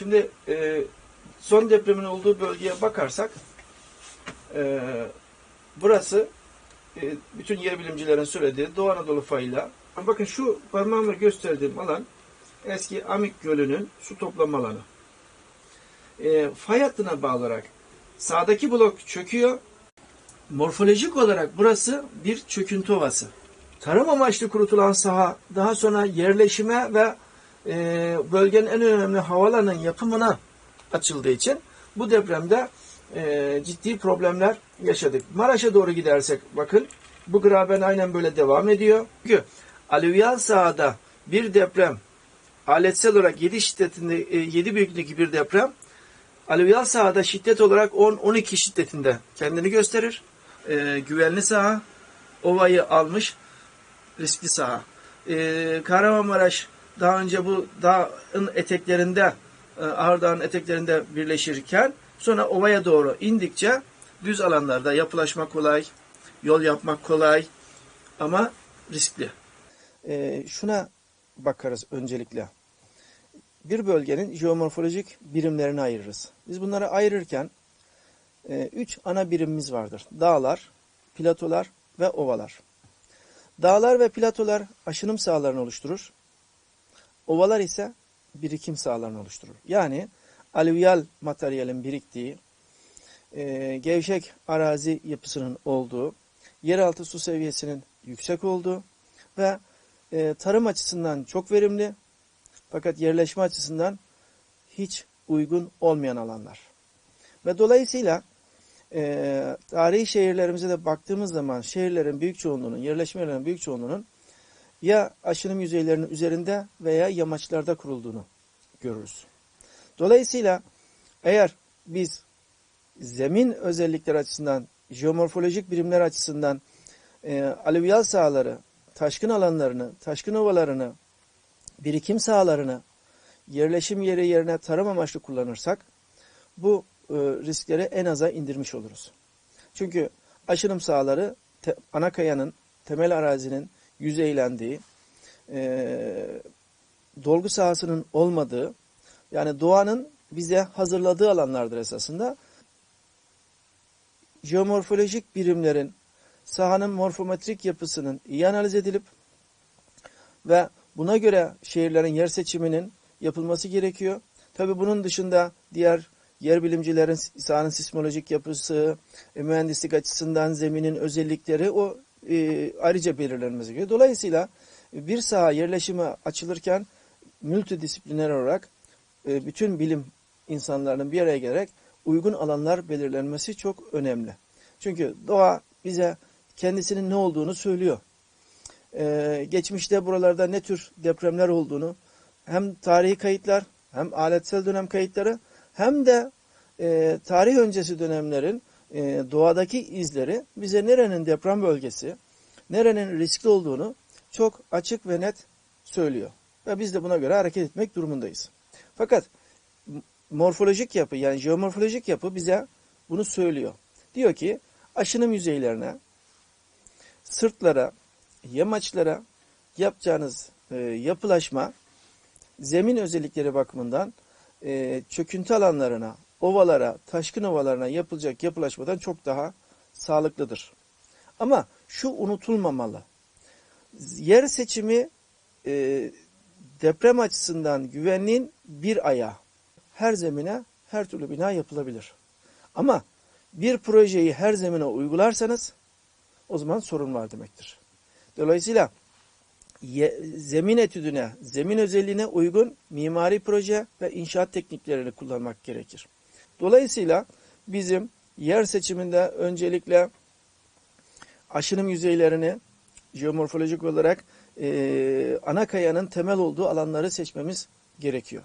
Şimdi e, son depremin olduğu bölgeye bakarsak e, burası e, bütün yer bilimcilerin söylediği Doğu Anadolu fayıyla bakın şu parmağımla gösterdiğim alan eski Amik Gölü'nün su toplama alanı. E, fay hattına bağlı olarak sağdaki blok çöküyor. Morfolojik olarak burası bir çöküntü ovası. Tarım amaçlı kurutulan saha daha sonra yerleşime ve e, bölgenin en önemli havalanın yapımına açıldığı için bu depremde e, ciddi problemler yaşadık. Maraş'a doğru gidersek bakın bu graben aynen böyle devam ediyor. Çünkü alüvyal sahada bir deprem aletsel olarak 7 şiddetinde e, 7 büyüklükteki bir deprem alüvyal sahada şiddet olarak 10-12 şiddetinde kendini gösterir. E, güvenli saha ovayı almış riskli saha. E, Kahramanmaraş daha önce bu dağın eteklerinde e, Ağrı Dağı'nın eteklerinde birleşirken sonra ovaya doğru indikçe düz alanlarda yapılaşmak kolay, yol yapmak kolay ama riskli. E, şuna bakarız öncelikle. Bir bölgenin jeomorfolojik birimlerini ayırırız. Biz bunları ayırırken e, üç ana birimimiz vardır. Dağlar, platolar ve ovalar. Dağlar ve platolar aşınım sahalarını oluşturur. Ovalar ise birikim sahalarını oluşturur. Yani alüvyal materyalin biriktiği, e, gevşek arazi yapısının olduğu, yeraltı su seviyesinin yüksek olduğu ve e, tarım açısından çok verimli fakat yerleşme açısından hiç uygun olmayan alanlar. Ve dolayısıyla e, tarihi şehirlerimize de baktığımız zaman şehirlerin büyük çoğunluğunun, yerleşme yerlerinin büyük çoğunluğunun ya aşınım yüzeylerinin üzerinde veya yamaçlarda kurulduğunu görürüz. Dolayısıyla eğer biz zemin özellikleri açısından, jeomorfolojik birimler açısından e, alüvyal sahaları, taşkın alanlarını, taşkın ovalarını, birikim sahalarını yerleşim yeri yerine tarım amaçlı kullanırsak bu e, riskleri en aza indirmiş oluruz. Çünkü aşınım sahaları te, ana kayanın, temel arazinin yüzeylendiği, e, dolgu sahasının olmadığı, yani doğanın bize hazırladığı alanlardır esasında. Jeomorfolojik birimlerin, sahanın morfometrik yapısının iyi analiz edilip ve buna göre şehirlerin yer seçiminin yapılması gerekiyor. Tabi bunun dışında diğer yer bilimcilerin sahanın sismolojik yapısı, mühendislik açısından zeminin özellikleri o e, ayrıca belirlenmesi gerekiyor. Dolayısıyla bir saha yerleşime açılırken multidisipliner olarak e, bütün bilim insanlarının bir araya gelerek uygun alanlar belirlenmesi çok önemli. Çünkü doğa bize kendisinin ne olduğunu söylüyor. Ee, geçmişte buralarda ne tür depremler olduğunu hem tarihi kayıtlar hem aletsel dönem kayıtları hem de e, tarih öncesi dönemlerin e, doğadaki izleri bize nerenin deprem bölgesi, nerenin riskli olduğunu çok açık ve net söylüyor. Ve biz de buna göre hareket etmek durumundayız. Fakat morfolojik yapı yani jeomorfolojik yapı bize bunu söylüyor. Diyor ki aşınım yüzeylerine, sırtlara, yamaçlara yapacağınız e, yapılaşma zemin özellikleri bakımından e, çöküntü alanlarına, ovalara, taşkın ovalarına yapılacak yapılaşmadan çok daha sağlıklıdır. Ama şu unutulmamalı. Yer seçimi e, deprem açısından güvenliğin bir ayağı. Her zemine her türlü bina yapılabilir. Ama bir projeyi her zemine uygularsanız o zaman sorun var demektir. Dolayısıyla zemin etüdüne, zemin özelliğine uygun mimari proje ve inşaat tekniklerini kullanmak gerekir. Dolayısıyla bizim yer seçiminde öncelikle aşınım yüzeylerini jeomorfolojik olarak e, ana kayanın temel olduğu alanları seçmemiz gerekiyor.